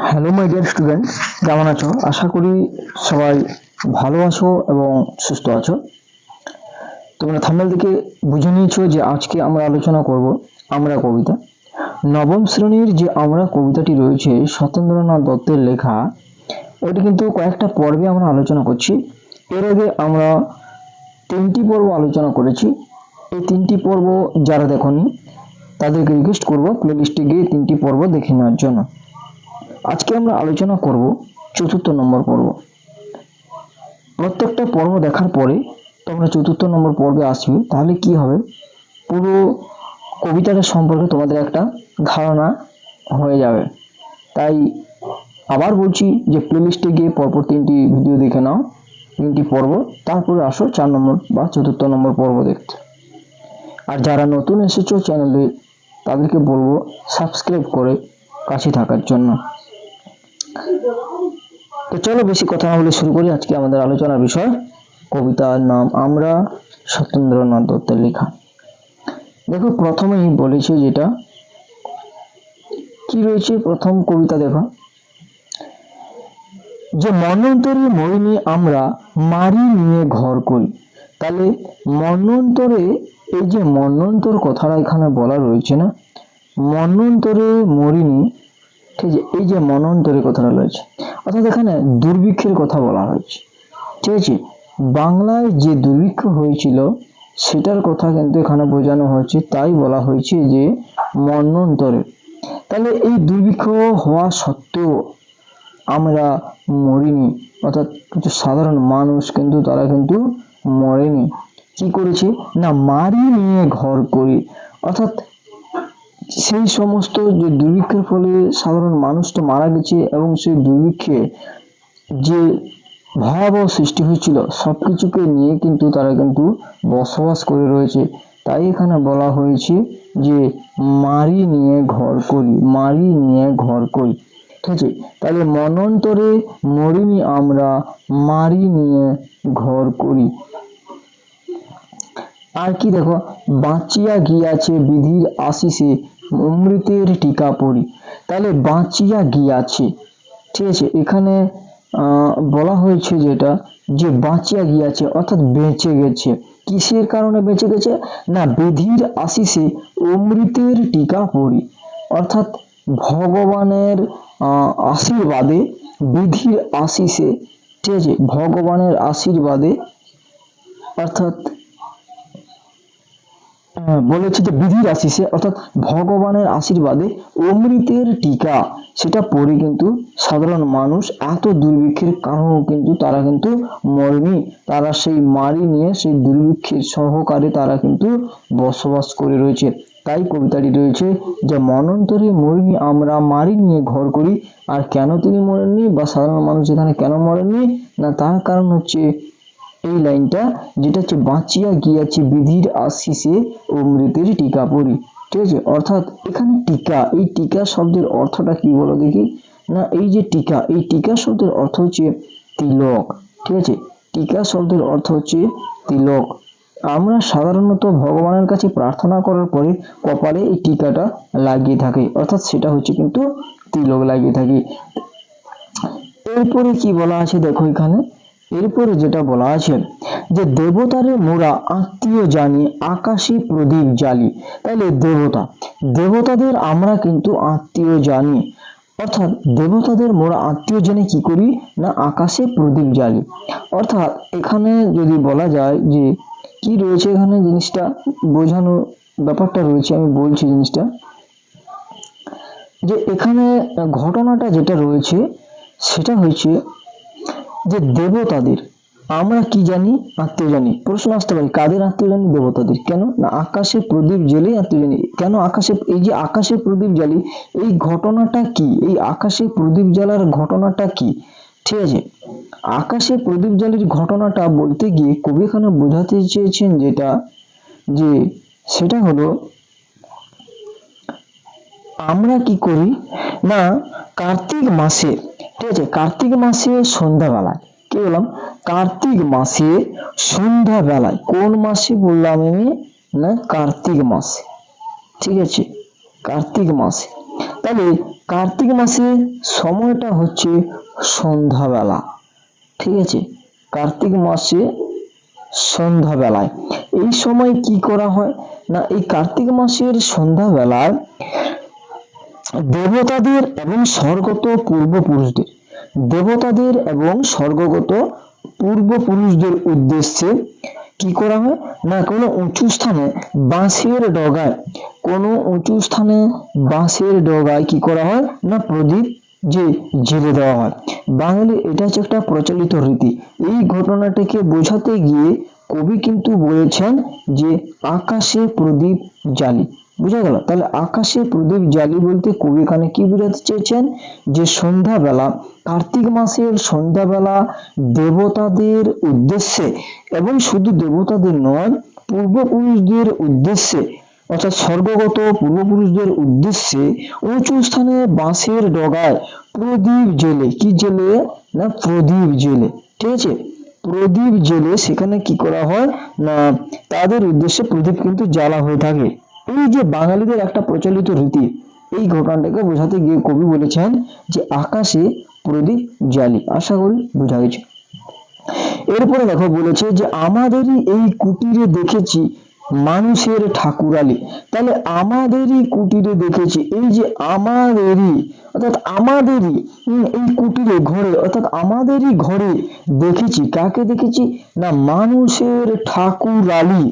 Hello my dear students কেমন আছো? আশা করি সবাই ভালো আছো এবং সুস্থ আছো। তোমরা থাম্বেল থেকে বুঝে নিয়েছো যে আজকে আমরা আলোচনা করব আমরা কবিতা। নবম শ্রেণির যে আমরা কবিতাটি রয়েছে, সত্যেন্দ্রনাথ দত্তের লেখা, ওইটা কিন্তু কয়েকটা পর্বে আমরা আলোচনা করছি। এর আগে আমরা তিনটি পর্ব আলোচনা করেছি। এই তিনটি পর্ব যারা দেখনি, তাদেরকে রিকোয়েস্ট করব প্লেলিস্টে গিয়ে তিনটি পর্ব দেখে নেওয়ার জন্য। আজকে আমরা আলোচনা করব চতুর্থ নম্বর পর্ব। প্রত্যেকটা পর্ব দেখার পরে তোমরা চতুর্থ নম্বর পর্বে আসবে, তাহলে কি হবে? পুরো কবিতাটা সম্পর্কে তোমাদের একটা ধারণা হয়ে যাবে। তাই আবার বলছি যে প্লেলিস্টে গিয়ে পরপর তিনটি ভিডিও দেখে নাও, তিনটি পর্ব, তারপরে আসো চার নম্বর বা চতুর্থ নম্বর পর্ব দেখতে। আর যারা নতুন এসেছ চ্যানেলে তাদেরকে বলব সাবস্ক্রাইব করে কাছে থাকার জন্য। তো চলো বেশি কথা না বলে শুরু করি। আজকে আমাদের আলোচনার বিষয়, কবিতার নাম আমরা সত্যেন্দ্রনাথ দত্তের লেখা। দেখো, প্রথমেই বলেছে যেটা, কি রয়েছে প্রথম কবিতা দেখো। যে মন্বন্তরে মরিনি আমরা মারি নিয়ে ঘর করি। তাহলে মন্বন্তরে, এই যে মন্বন্তর কথাটা এখানে বলা রয়েছে না, মন্বন্তরে মরিনি ঠিক আছে, এই যে মনন্তরে কথাটা রয়েছে। অর্থাৎ এখানে দুর্ভিক্ষের কথা বলা হয়েছে। ঠিক আছে, বাংলায় যে দুর্ভিক্ষ হয়েছিল, সেটার কথা কিন্তু এখানে বোঝানো হয়েছে, তাই বলা হয়েছে যে মন্বন্তরে তাহলে এই দুর্ভিক্ষ হওয়া সত্ত্বেও আমরা মরিনি, অর্থাৎ কিছু সাধারণ মানুষ কিন্তু তারা কিন্তু মরেনি। কি করেছে? না, মারি নিয়ে ঘর করি। অর্থাৎ সেই সমস্ত যে দুর্ভিক্ষের ফলে সাধারণ মানুষ তো মারা গেছে এবং সেই দুর্ভিক্ষে যে ভয়াবহ সৃষ্টি হয়েছিল সব কিছুকে নিয়ে কিন্তু তারা কিন্তু বসবাস করে রয়েছে। তাই এখানে বলা হয়েছে যে, মারি নিয়ে ঘর করি, মারি নিয়ে ঘর করি। ঠিক আছে? তাহলে মনন্তরে মরিনি আমরা, মারি নিয়ে ঘর করি। আর কি দেখো, বাঁচিয়া গিয়াছে বিধির আশিসে অমৃতের টিকা পড়ি। তাহলে বাঁচিয়া গিয়াছে। ঠিক আছে, এখানে বলা হয়েছে যেটা, যে বাঁচিয়া গিয়াছে, অর্থাৎ বেঁচে গেছে। কিসের কারণে বেঁচে গেছে? না, বিধির আশিসে অমৃতের টিকা পড়ি। অর্থাৎ ভগবানের আশীর্বাদে বিধির আশিসে, ঠিক আছে, ভগবানের আশীর্বাদে, অর্থাৎ আহ, বলেছে যে বিধির আশিসে অর্থাৎ ভগবানের আশীর্বাদে অমৃতের টিকা সেটা পড়ে কিন্তু সাধারণ মানুষ এত দুর্ভিক্ষের কারণেও কিন্তু তারা কিন্তু মরেনি। তারা সেই মারি নিয়ে সেই দুর্ভিক্ষের সহকারে তারা কিন্তু বসবাস করে রয়েছে। তাই কবিতাটি রয়েছে যে মনন্তরে মরিনি আমরা মারি নিয়ে ঘর করি আর কেন তিনি মরেননি? বা সাধারণ মানুষ এখানে কেন মরেননি? না তার কারণ হচ্ছে এই লাইনটা যেটা হচ্ছে বাঁচিয়া গিয়াছে বিধির আশিসে অমৃতের টিকা পড়ি। ঠিক আছে? অর্থাৎ এখানে টিকা, এই টিকা শব্দের অর্থটা কি বলো দেখি? না, এই যে টিকা, এই টিকা শব্দের অর্থ হচ্ছে তিলক। ঠিক আছে? টিকা শব্দের অর্থ হচ্ছে তিলক। আমরা সাধারণত ভগবানের কাছে প্রার্থনা করার পরে কপালে এই টিকাটা লাগিয়ে থাকি। অর্থাৎ সেটা হচ্ছে কিন্তু তিলক লাগিয়ে থাকি। এরপরে কি বলা আছে দেখো এখানে? এরপরে যেটা বলা আছে যে দেবতারে মোরা আত্মীয় জানি, আকাশে প্রদীপ জ্বালি। তাহলে দেবতা, দেবতাদের আমরা কিন্তু আত্মীয় জানি। অর্থাৎ দেবতাদের মোরা আত্মীয় জেনে কি করি? না, আকাশে প্রদীপ জ্বালি। অর্থাৎ এখানে যদি বলা যায় যে কি রয়েছে এখানে জিনিসটা, বোঝানোর ব্যাপারটা রয়েছে, আমি বলছি জিনিসটা। যে এখানে ঘটনাটা যেটা রয়েছে, সেটা হয়েছে যে দেবতাদের, আমরা কি জানি? আত্মীয় জানি। প্রশ্ন আসতে পারে, কাদের আত্মীয় জানি? দেবতাদের। কেন? না, আকাশে প্রদীপ জ্বেলেই আত্মীয় জানি। কেন আকাশে, এই যে আকাশে প্রদীপ জ্বালি, এই ঘটনাটা কি? এই আকাশে প্রদীপ জ্বালার ঘটনাটা কি? ঠিক আছে? আকাশে প্রদীপ জ্বালির ঘটনাটা বলতে গিয়ে কবি এখানে বোঝাতে চেয়েছেন যেটা, যে সেটা হলো, আমরা কি করি? না কার্তিক মাসে, ঠিক আছে, কার্তিক মাসে সন্ধ্যাবেলায়, কি বললাম? কার্তিক মাসে সন্ধ্যাবেলায়, কোন মাসে বললাম আমি? না, কার্তিক মাসে, ঠিক আছে, কার্তিক মাসে। তাহলে কার্তিক মাসে সময়টা হচ্ছে সন্ধ্যাবেলা, ঠিক আছে, কার্তিক মাসে সন্ধ্যাবেলায়। এই সময় কি করা হয়? না, এই কার্তিক মাসের সন্ধ্যাবেলায় দেবতাদের এবং স্বর্গত পূর্বপুরুষদের। দেবতাদের এবং স্বর্গগত পূর্বপুরুষদের উদ্দেশ্যে কি করা হয়? না, কোনো উঁচু স্থানে বাঁশের ডগায়, কোনো উঁচু স্থানে বাঁশের ডগায় কি করা হয়? না, প্রদীপ যে জেলে দেওয়া হয়। বাঙালি, এটা হচ্ছে একটা প্রচলিত রীতি। এই ঘটনাটিকে বোঝাতে গিয়ে কবি কিন্তু বলেছেন যে, আকাশে প্রদীপ জ্বালি। বুঝা গেল? তাহলে আকাশে প্রদীপ জ্বালি বলতে কবি এখানে কি বোঝাতে চেয়েছেন? যে সন্ধ্যাবেলা, কার্তিক মাসের সন্ধ্যাবেলা দেবতাদের উদ্দেশ্যে, এবং শুধু দেবতাদের নয়, পূর্বপুরুষদের উদ্দেশ্যে, অর্থাৎ স্বর্গগত পূর্বপুরুষদের উদ্দেশ্যে উঁচু স্থানে বাঁশের ডগায় প্রদীপ জেলে কি জেলে না, প্রদীপ জেলে ঠিক আছে? প্রদীপ জেলে সেখানে কি করা হয়? না, তাদের উদ্দেশ্যে প্রদীপ কিন্তু জ্বালা হয়ে থাকে। এই যে বাঙালিদের একটা প্রচলিত রীতি, এই ঘটনাটাকে বোঝাতে গিয়ে কবি বলেছেন যে আকাশে প্রদীপ জালি আশা করি বোঝা গেছে। এরপরে দেখো বলেছে যে, আমাদেরই এই কুটিরে দেখেছি মানুষের ঠাকুরালি। তাহলে আমাদেরই কুটিরে দেখেছি, এই যে আমাদেরই, অর্থাৎ আমাদেরই এই কুটিরে ঘরে, অর্থাৎ আমাদেরই ঘরে দেখেছি, কাকে দেখেছি? না, মানুষের ঠাকুরালি।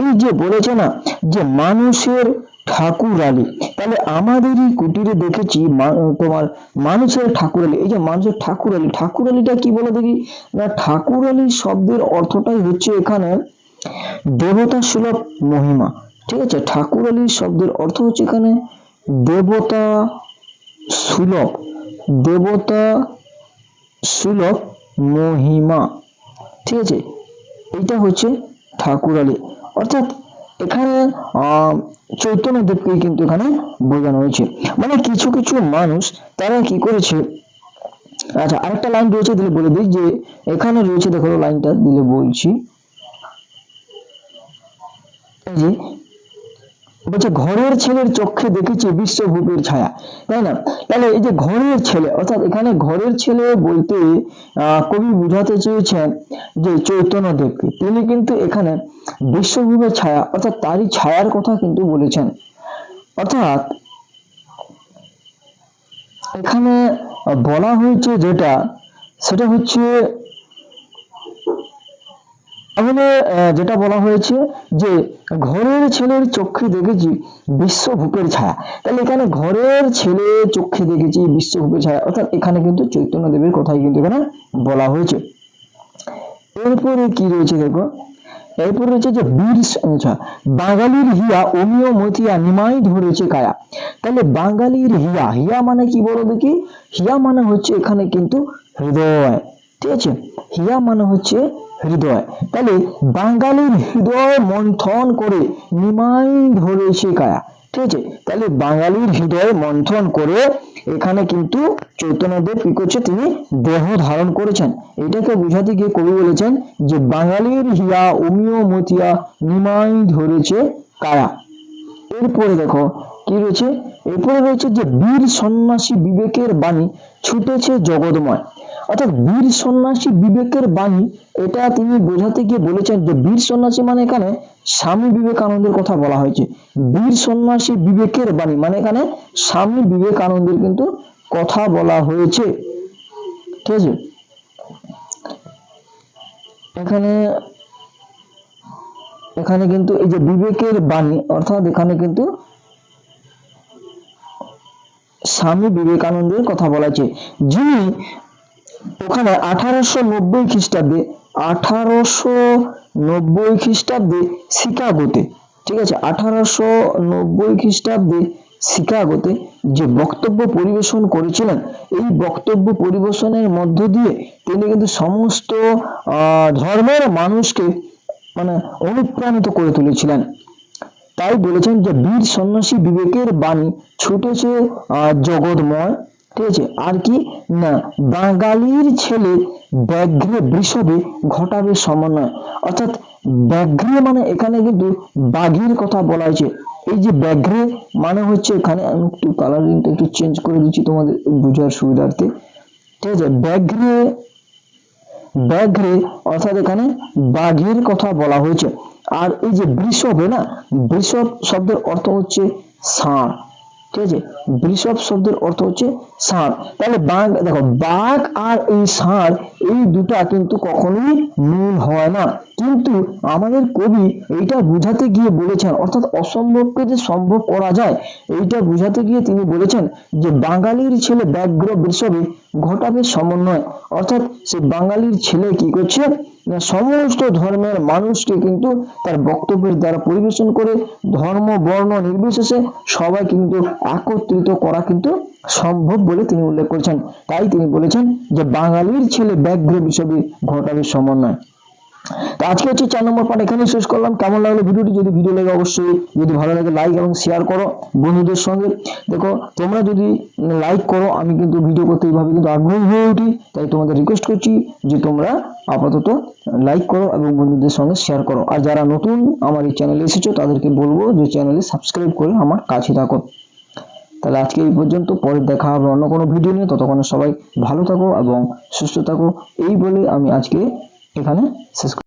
এই যে বলেছে না, যে মানুষের ঠাকুরালি, তাহলে আমাদেরই কুটিরে দেখেছি তোমার মানুষের ঠাকুরালি। এই যে মানুষের ঠাকুরালি, ঠাকুরালিটা কি বলে দেখি? না ঠাকুর ঠাকুরালি শব্দের অর্থটাই হচ্ছে এখানে দেবতা সুলভ মহিমা। ঠিক আছে? ঠাকুরালি শব্দের অর্থ হচ্ছে এখানে দেবতা সুলভ দেবতা সুলভ মহিমা। ঠিক আছে? এইটা হচ্ছে ঠাকুরালি অর্থাৎ এখানে আহ, চৈতন্য দেবকে কিন্তু এখানে বোঝানো হয়েছে। মানে কিছু কিছু মানুষ তারা কি করেছে? আচ্ছা আরেকটা লাইন রয়েছে দিলে বলে দিই যে এখানে রয়েছে দেখো লাইনটা দিলে বলছি। যে বলছে, ঘরের ছেলের চোখে দেখেছি বিশ্বভূপের ছায়া। তাই না? তাহলে এই যে ঘরের ছেলে, অর্থাৎ এখানে ঘরের ছেলে বলতে কবি বুঝাতে চেয়েছেন যে চৈতন্য দেবকে। তিনি কিন্তু এখানে বিশ্বভূপের ছায়া, অর্থাৎ তারই ছায়ার কথা কিন্তু বলেছেন। অর্থাৎ এখানে বলা হয়েছে যেটা, সেটা হচ্ছে তাহলে যেটা বলা হয়েছে যে ঘরের ছেলের চোখে দেখেছি বিশ্বভূপের ছায়া। তাহলে এখানে ঘরের ছেলে চোখে দেখেছি বিশ্বভূপের ছায়া। অর্থাৎ এখানে কিন্তু চৈতন্য দেবের কথাই কিন্তু এখানে বলা হয়েছে। এরপরে কি রয়েছে দেখো? এরপর রয়েছে যে বীর বাঙালির হিয়া, অমিয় মতিয়া নিমাই ধরেছে কায়া। তাহলে বাঙালির হিয়া হিয়া মানে কি বলো দেখি? হিয়া মানে হচ্ছে এখানে কিন্তু হৃদয়। ঠিক আছে? হিয়া মানে হচ্ছে হৃদয়। তাহলে বাঙালির হৃদয় মন্থন করে নিমাই ধরেছে কায়া। ঠিক আছে? তাহলে বাঙালির হৃদয় মন্থন করে এখানে কিন্তু চৈতন্যদেব কি করছে? তিনি দেহ ধারণ করেছেন। এটাকে বুঝাতে গিয়ে কবি বলেছেন যে, বাঙালির হিয়া অমিয় মতিয়া নিমাই ধরেছে কায়া। এরপরে দেখো কি রয়েছে? এরপরে রয়েছে যে, বীর সন্ন্যাসী বিবেকের বাণী, ছুটেছে জগৎময়। অর্থাৎ বীর সন্ন্যাসী বিবেকের বাণী, এটা তিনি বোঝাতে গিয়ে বলেছেন যে বীর সন্ন্যাসী মানে এখানে স্বামী বিবেকানন্দের কথা বলা হয়েছে। বীর সন্ন্যাসী বিবেকের বাণী মানে এখানে স্বামী বিবেকানন্দের কিন্তু কথা বলা হয়েছে। ঠিক আছে? এখানে এখানে কিন্তু এই যে বিবেকের বাণী, অর্থাৎ এখানে কিন্তু স্বামী বিবেকানন্দের কথা বলা আছে যিনি ওখানে আঠারোশো নব্বই খ্রিস্টাব্দে আঠারোশো নব্বই খ্রিস্টাব্দে শিকাগোতে ঠিক আছে আঠারোশো নব্বই খ্রিস্টাব্দে শিকাগোতে যে বক্তব্য পরিবেশন করেছিলেন এই বক্তব্য পরিবেশনের মধ্য দিয়ে তিনি কিন্তু সমস্ত ধর্মের মানুষকে মানে অনুপ্রাণিত করে তুলেছিলেন। তাই বলেছেন যে বীর সন্ন্যাসী বিবেকের বাণী ছুটেছে আহ, জগৎময় আছে আর কি? না, বাঙালির ছেলে ব্যাঘ্রে বৃষভে ঘটাবে সমন্বয়। অর্থাৎ ব্যাঘ্রে মানে এখানে কিন্তু বাঘের কথা বলা হয়েছে। এই যে ব্যাঘ্রে মানে হচ্ছে এখানে আমি একটু কালারিংটা একটু চেঞ্জ করে দিচ্ছি তোমাদের বোঝার সুবিধার্থে। ঠিক আছে, ব্যাঘ্রে ব্যাঘ্রে অর্থাৎ এখানে বাঘের কথা বলা হয়েছে। আর এই যে বৃষভে না, বৃষভ শব্দের অর্থ হচ্ছে ষাঁড়। ঠিক আছে বৃষভ শব্দের অর্থ হচ্ছে ষাঁড় তাহলে বাঘ, দেখো, বাঘ আর এই ষাঁড় এই দুটা কিন্তু কখনোই মিল হয় না। কিন্তু আমাদের কবি এইটা বুঝাতে গিয়ে বলেছেন, অর্থাৎ অসম্ভবকে যে সম্ভব করা যায়, এইটা বুঝাতে গিয়ে তিনি বলেছেন যে বাঙালির ছেলে ব্যাঘ্র বৃষভে ঘটাবে সমন্বয়। অর্থাৎ সে বাঙালির ছেলে কি করছে? সমস্ত ধর্মের মানুষকে কিন্তু তার বক্তব্যের দ্বারা পরিবেশন করে ধর্ম, বর্ণ, নির্বিশেষে সবাই কিন্তু একত্রিত করা কিন্তু সম্ভব বলে তিনি উল্লেখ করেছেন। তাই তিনি বলেছেন যে বাঙালির ছেলে ব্যাঘ্র বিষয়ে ঘটাবে সমন্বয়। তো আজকে হচ্ছে চার নম্বর পার্ট এখানেই শেষ করলাম। কেমন লাগল ভিডিওটি? যদি ভিডিও লাগে অবশ্যই যদি ভালো লাগে লাইক এবং শেয়ার করো বন্ধুদের সঙ্গে। দেখো, তোমরা যদি লাইক করো, আমি কিন্তু ভিডিও করতে এইভাবে কিন্তু আগ্রহী হয়ে উঠি। তাই তোমাদের রিকোয়েস্ট করছি যে তোমরা আপাতত লাইক করো এবং বন্ধুদের সঙ্গে শেয়ার করো। আর যারা নতুন আমার এই চ্যানেলে এসেছ, তাদেরকে বলব যে চ্যানেলে সাবস্ক্রাইব করে আমার কাছে থাকো। তাহলে আজকে এই পর্যন্ত, পরে দেখা হবে অন্য কোনো ভিডিও নিয়ে ততক্ষণে সবাই ভালো থাকো এবং সুস্থ থাকো এই বলে আমি আজকে এখানে শেষ।